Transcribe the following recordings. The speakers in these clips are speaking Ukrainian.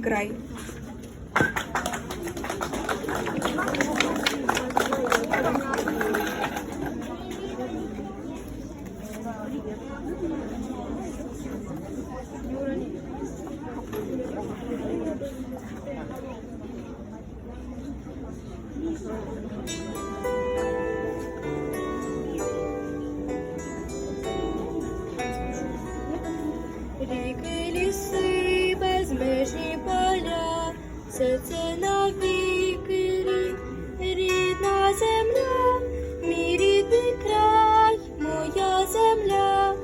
край. Ріки, ліси, Поля, це навіки рід, рідна земля, мій рідний край, моя земля,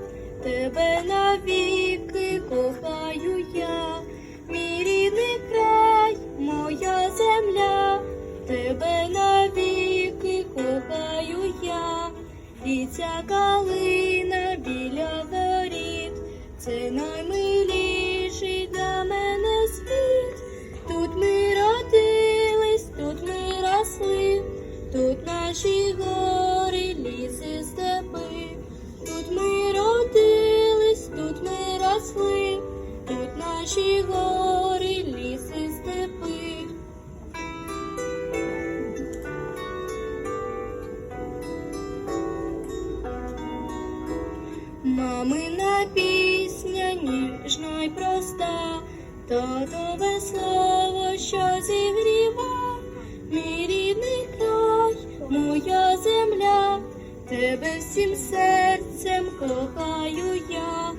тебе навіки кохаю я, мій рідний край, моя земля, тебе навіки кохаю я, і ця калина Мамина пісня ніжна й проста, татове слово, що зігріва, мій рідний край, моя земля, тебе всім серцем кохаю я,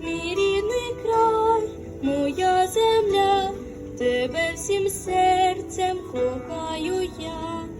мій рідний край, моя земля, тебе всім серцем кохаю я.